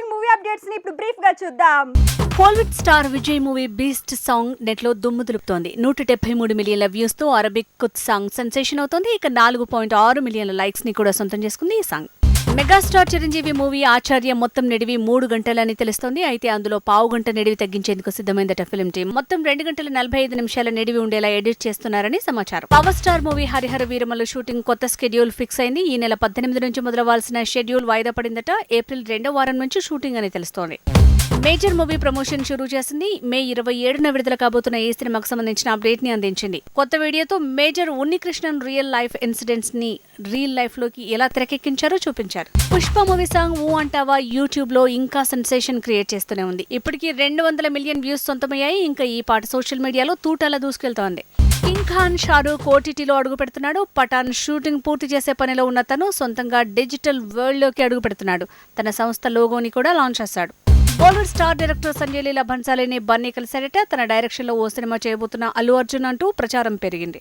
Interesting movie అప్డేట్స్ని ఇప్పుడు బ్రీఫ్గా చూద్దాం. Kollywood star Vijay movie Beast song నెట్లో దుమ్ము దులుపుతోంది. నూట డెబ్బై మూడు మిలియన్ల వ్యూస్తో అరబిక్ కుత్ సాంగ్ సెన్సేషన్ అవుతోంది. ఇక నాలుగు పాయింట్ ఆరు మిలియన్ల లైక్స్ని కూడా సొంతం చేసుకుంది ఈ song megastar Chiranjeevi movie Acharya మొత్తం నిడివి మూడు గంటలని తెలుస్తోంది. అయితే అందులో పావు గంట నిడివి తగ్గించేందుకు సిద్ధమైందట ఫిలిం టీం. మొత్తం రెండు గంటల నలభై ఐదు నిమిషాల నిడివి ఉండేలా ఎడిట్ చేస్తున్నారని సమాచారం. Power star movie Harihara Veeramallu shooting కొత్త స్కెడ్యూల్ ఫిక్స్ అయింది. ఈ నెల పద్దెనిమిది నుంచి మొదలవాల్సిన షెడ్యూల్ వాయిదా పడిందట. ఏప్రిల్ రెండో వారం నుంచి షూటింగ్ అని తెలుస్తోంది. మేజర్ మూవీ ప్రమోషన్ షురూ చేసింది. మే ఇరవై ఏడున విడుదల కాబోతున్న ఈ సినిమాకు సంబంధించిన అప్డేట్ని అందించింది. కొత్త వీడియోతో మేజర్ ఉన్నికృష్ణన్ రియల్ లైఫ్ ఇన్సిడెంట్స్ని రియల్ లైఫ్లోకి ఎలా తెరకెక్కించారో చూపించారు. పుష్ప మూవీ సాంగ్ ఊ అంటావా యూట్యూబ్లో ఇంకా సెన్సేషన్ క్రియేట్ చేస్తూనే ఉంది. ఇప్పటికీ రెండు వందల మిలియన్ వ్యూస్ సొంతమయ్యాయి. ఇంకా ఈ పాట సోషల్ మీడియాలో తూటాలా దూసుకెళ్తోంది. కింగ్ ఖాన్ షారూక్ ఓటీటీలో అడుగు పెడుతున్నాడు. పఠాన్ షూటింగ్ పూర్తి చేసే పనిలో ఉన్న తను సొంతంగా డిజిటల్ వరల్డ్లోకి అడుగు పెడుతున్నాడు. తన సంస్థ లోగోని కూడా లాంచ్ చేశాడు. Bollywood star director Sanjay Leela భన్సాలిని Bunny కలిశారట. తన డైరెక్షన్లో ఓ సినిమా చేయబోతున్న అల్లు అర్జున్ అంటూ ప్రచారం పెరిగింది.